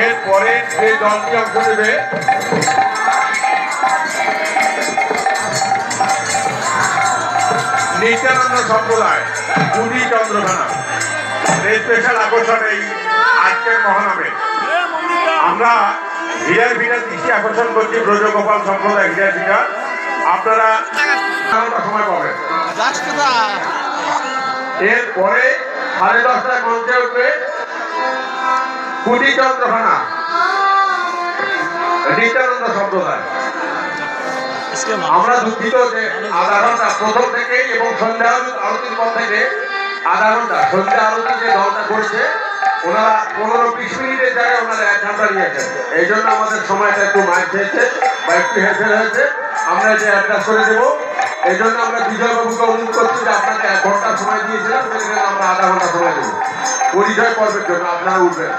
এরপরে যে দলটি অংশ নেবে নিত্যানন্দ সম্প্রদায় পুরী চন্দ্রখানা এই স্পেশাল আকর্ষণ এই আজকের মহানামে আমরা হীরার ভিড়ার দৃষ্টি আকর্ষণ করছি ব্রজগোপাল সম্প্রদায় হীরার ভিড়া আপনারা সময় এরপরে সাড়ে দশটায় মঞ্চে উঠবে কুটি চন্দ্রখানা নিত্যানন্দ সম্প্রদায়। আমরা দুঃখিত যে আধা ঘণ্টা প্রথম থেকে এবং সন্ধ্যা আরতির পর থেকে আধা ঘণ্টা সন্ধ্যা আরতি যে দলটা করছে ওনারা পনেরো বিশ মিনিটের জায়গায় ওনারা এক ঘণ্টা নিয়েছেন এই জন্য আমাদের সময়টা একটু মাইক হয়েছে বা একটু হেরফের হয়েছে। আমরা যে অ্যাডজাস্ট করে দেবো এই জন্য আমরা বিজয়বাবুকে অনুরোধ করছি যে আপনাকে এক ঘণ্টা সময় দিয়েছিলাম আমরা আধা ঘণ্টা সময় দেবো। পরিচয় পর্বের জন্য আপনারা উঠবেন।